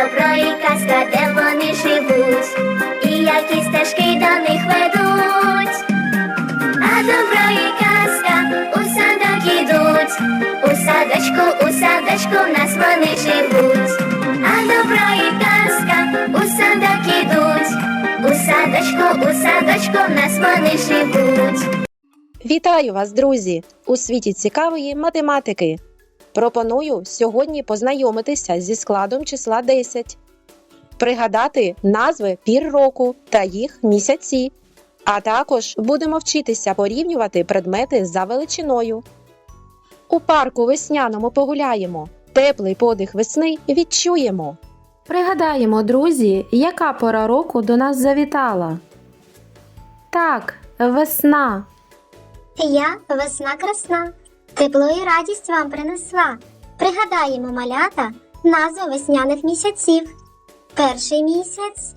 добро і казка, де вони живуть, і які стежки до них ведуть. А добро і казка у садок ідуть, у садочку, у садочку в нас вони живуть. А добро і казка у садок ідуть, у садочку, у садочку в нас вони живуть. Вітаю вас, друзі! У світі цікавої математики. Пропоную сьогодні познайомитися зі складом числа 10, пригадати назви пір року та їх місяці. А також будемо вчитися порівнювати предмети за величиною. У парку весняному погуляємо. Теплий подих весни відчуємо. Пригадаємо, друзі, яка пора року до нас завітала. Так, весна. Я весна красна, тепло і радість вам принесла. Пригадаємо малята назви весняних місяців. Перший місяць,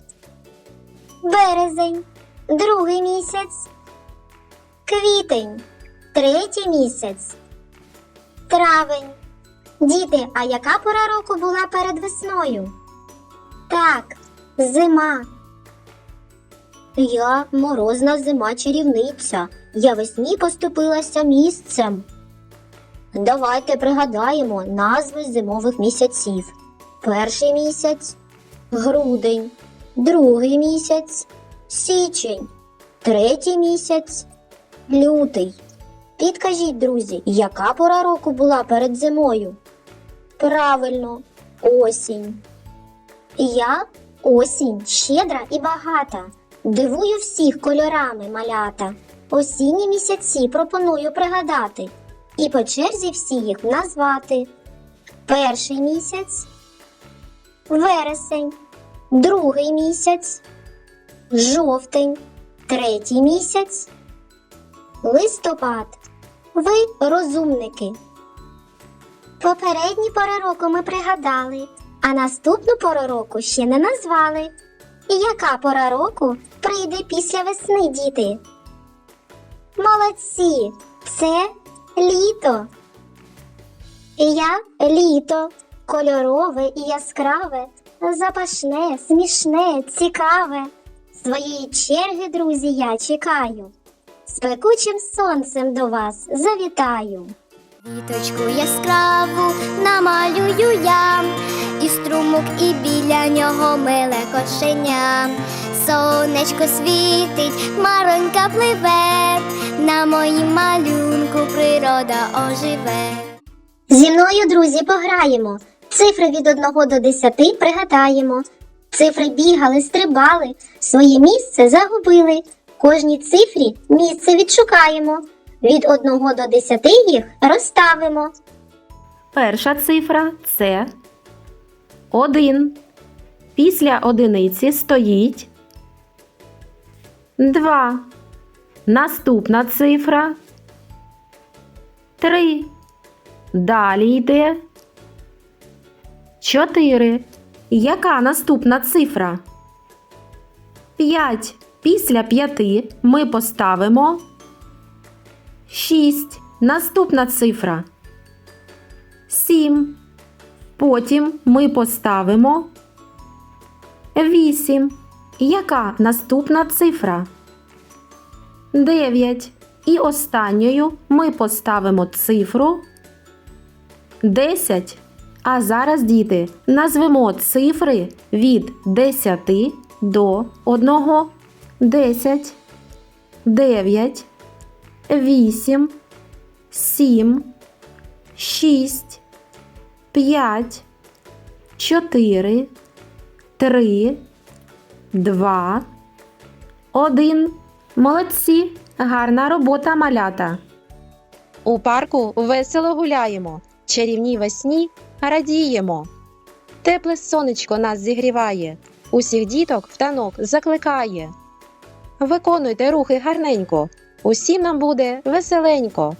березень, другий місяць, квітень, третій місяць, травень. Діти, а яка пора року була перед весною? Так, зима. Я морозна зима чарівниця. Я весні поступилася місцем. Давайте пригадаємо назви зимових місяців. Перший місяць грудень, другий місяць січень, третій місяць лютий. Підкажіть, друзі, яка пора року була перед зимою? Правильно, осінь. Я осінь щедра і багата. Дивую всіх кольорами малята. Осінні місяці пропоную пригадати і по черзі всі їх назвати. Перший місяць вересень, другий місяць, жовтень, третій місяць, листопад. Ви розумники. Попередні пори року ми пригадали, а наступну пору року ще не назвали. І яка пора року прийде після весни, діти? Молодці! Це літо. Я літо, кольорове і яскраве, запашне, смішне, цікаве. Своєї черги, друзі, я чекаю. З пекучим сонцем до вас завітаю. Віточку яскраву намалюю я, і струмок, і біля нього миле кошеня. Сонечко світить, маронька пливе, на моїм малюнку природа оживе. Зі мною, друзі, пограємо. Цифри від 1 до 10 пригадаємо. Цифри бігали, стрибали, своє місце загубили. Кожній цифрі місце відшукаємо. Від 1 до 10 їх розставимо. Перша цифра це 1. Після одиниці стоїть 2. Наступна цифра 3. Далі йде 4. Яка наступна цифра? 5. Після 5 ми поставимо 6. Наступна цифра 7. Потім ми поставимо 8. Яка наступна цифра? 9. І останньою ми поставимо цифру 10. А зараз, діти, назвемо цифри від 10 до 1. 10, 9, 8, 7, 6, 5, 4, 3, 2, 1. Молодці! Гарна робота, малята! У парку весело гуляємо, чарівній весні радіємо. Тепле сонечко нас зігріває, усіх діток в танок закликає. Виконуйте рухи гарненько, усім нам буде веселенько.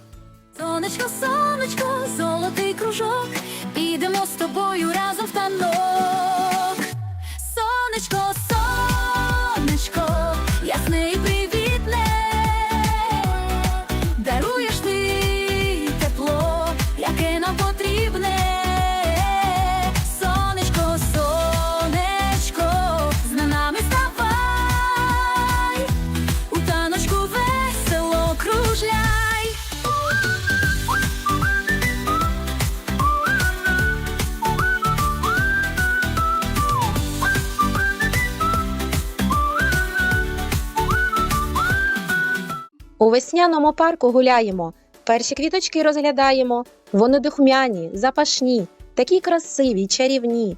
Сонечко, сонечко, золотий весняному парку гуляємо, перші квіточки розглядаємо. Вони духмяні, запашні, такі красиві, чарівні.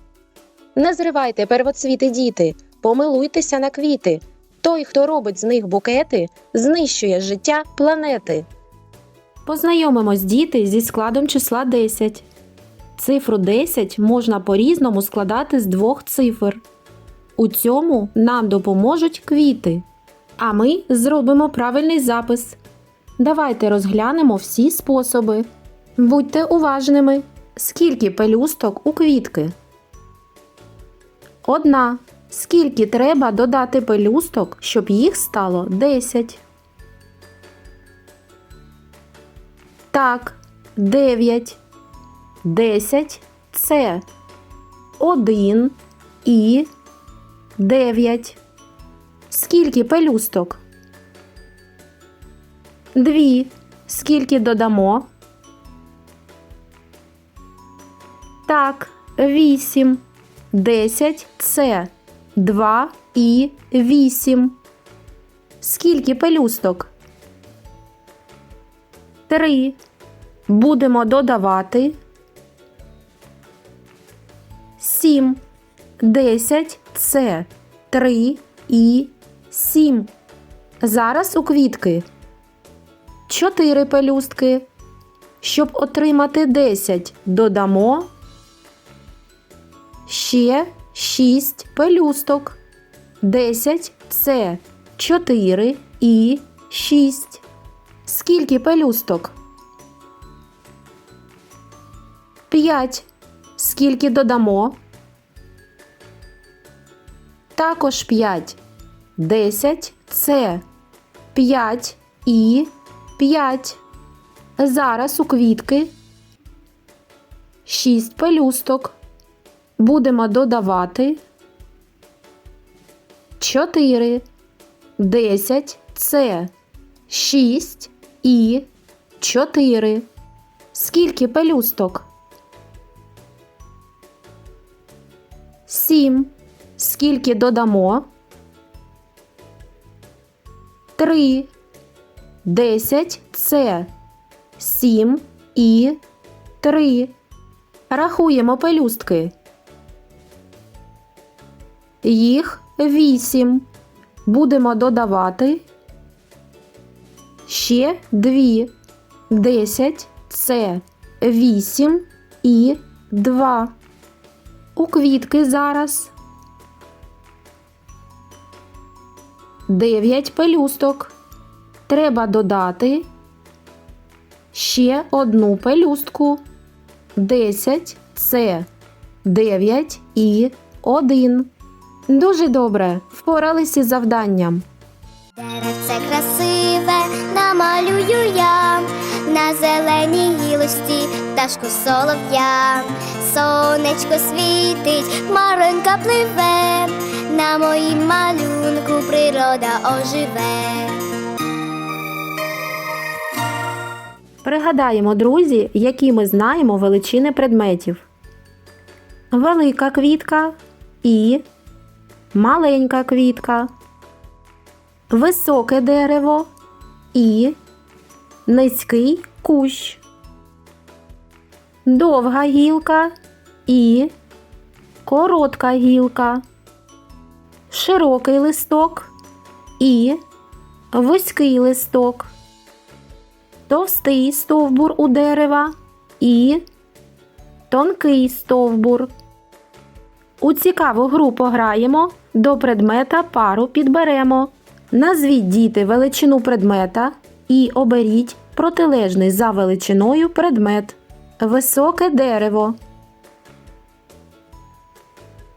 Не зривайте первоцвіти, діти, помилуйтеся на квіти. Той, хто робить з них букети, знищує життя планети. Познайомимось діти зі складом числа 10. Цифру 10 можна по-різному складати з двох цифр. У цьому нам допоможуть квіти. А ми зробимо правильний запис. Давайте розглянемо всі способи. Будьте уважними. Скільки пелюсток у квітки? Одна. Скільки треба додати пелюсток, щоб їх стало 10? Так, 9. 10 це 1 і 9. Скільки пелюсток? Дві. Скільки додамо? Так, 8. 10 це 2 і 8. Скільки пелюсток? 3. Будемо додавати 7. 10 це 3 і 7. Зараз у квітки 4 пелюстки. Щоб отримати 10, додамо ще 6 пелюсток. 10 це 4 і 6. Скільки пелюсток? 5. Скільки додамо? Також 5. 10 це 5 і 5. Зараз у квітки 6 пелюсток. Будемо додавати 4. 10 це 6 і 4. Скільки пелюсток? 7. Скільки додамо? 3. 10 це 7 і 3. Рахуємо пелюстки. Їх 8. Будемо додавати ще 2. 10 це 8 і 2. У квітки зараз 9 пелюсток. Треба додати ще одну пелюстку. 10 це 9 і 1. Дуже добре. Впоралися з завданням. Деревце красиве намалюю я на зеленій гілочці пташку солов'я. Сонечко світить, маронька пливе, на моїм малюнку природа оживе. Пригадаємо, друзі, які ми знаємо величини предметів. Велика квітка і маленька квітка. Високе дерево і низький кущ. Довга гілка і коротка гілка. Широкий листок і вузький листок товстий стовбур у дерева і тонкий стовбур. У цікаву гру пограємо, до предмета пару підберемо. Назвіть діти величину предмета і оберіть протилежний за величиною предмет. Високе дерево.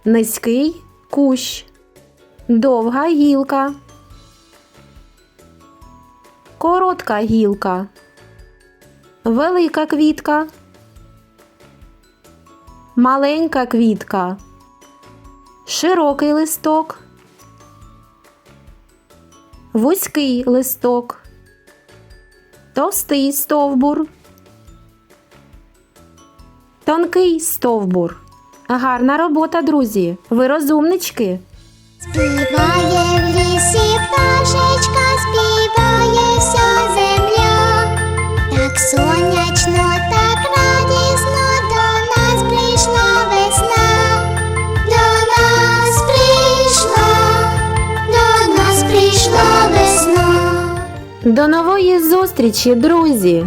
Низький кущ. Довга гілка. Коротка гілка. Велика квітка. Маленька квітка. Широкий листок. Вузький листок товстий стовбур, тонкий стовбур. Гарна робота, друзі. Ви розумнички. Співає в лісі пташечка, співає вся земля, так сонячно. До нової зустрічі, друзі!